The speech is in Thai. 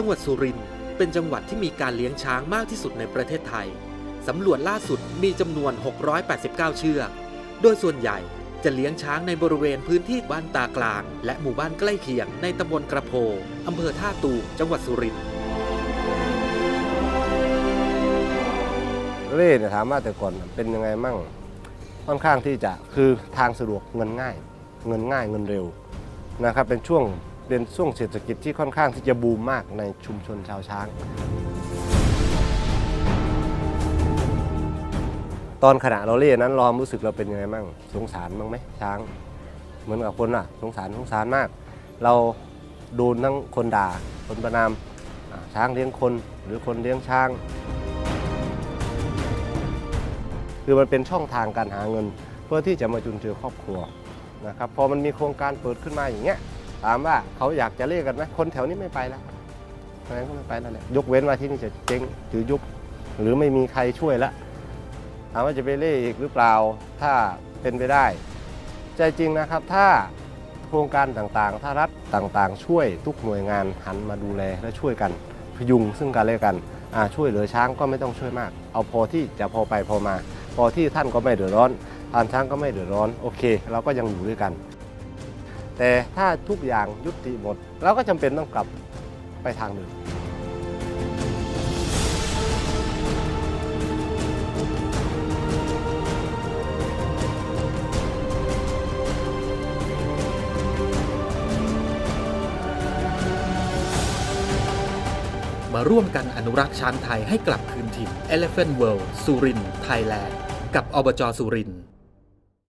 จังหวัดสุรินทร์เป็นจังหวัดที่มีการเลี้ยงช้างมากที่สุดในประเทศไทย สำรวจล่าสุดมีจำนวน 689 เชือก โดยส่วนใหญ่จะเลี้ยงช้างในบริเวณพื้นที่บ้านตากลาง และหมู่บ้านใกล้เคียงในตำบลกระโพอำเภอท่าตูมจังหวัดสุรินทร์เร่เนี่ยถามว่าแต่ก่อนเป็นยังไงมั่งค่อนข้างที่จะคือทางสะดวกเงินง่าย เงินง่ายเงินเร็วนะครับเป็นช่วง เป็นช่วงเศรษฐกิจที่ค่อนข้างที่จะบูมมากในชุมชนชาวช้าง ตอนขณะเราเล่นนั้นเรารู้สึกเราเป็นยังไงมั่งสงสารบ้างไหมช้าง เหมือนกับคนอะ สงสารสงสารมาก เราโดนทั้งคนด่า คนประนามช้างเลี้ยงคนหรือคนเลี้ยงช้าง คือมันเป็นช่องทางการหาเงิน เพื่อที่จะมาจุนเจือครอบครัวนะครับพอมันมีโครงการเปิดขึ้นมาอย่างเงี้ย ถามว่าเขาอยากจะเรียกกันไหมคนแถวนี้ไม่ไปแล้วใครก็ไม่ไปแล้วแหละยกเว้นว่าที่นี่จะเจ๊งหรือยุบหรือไม่มีใครช่วยละถามว่าจะไปเล่อีกหรือเปล่าถ้าเป็นไปได้ ใจจริงนะครับถ้าโครงการต่างๆ ถ้ารัฐต่างๆ ช่วยทุกหน่วยงานหันมาดูแลและช่วยกันพยุงซึ่งกันและกันช่วยเหลือช้างก็ไม่ต้องช่วยมาก เอาพอที่จะพอไปพอมา พอที่ท่านก็ไม่เดือดร้อนท่านช้างก็ไม่เดือดร้อน โอเค เราก็ยังอยู่ด้วยกัน แต่ถ้าทุกอย่างยุติหมด เราก็จำเป็นต้องกลับไปทางเดิมมาร่วมกันอนุรักษ์ช้างไทยให้กลับคืนถิ่น Elephant World สุรินทร์ไทยแลนด์ กับอบจสุรินทร์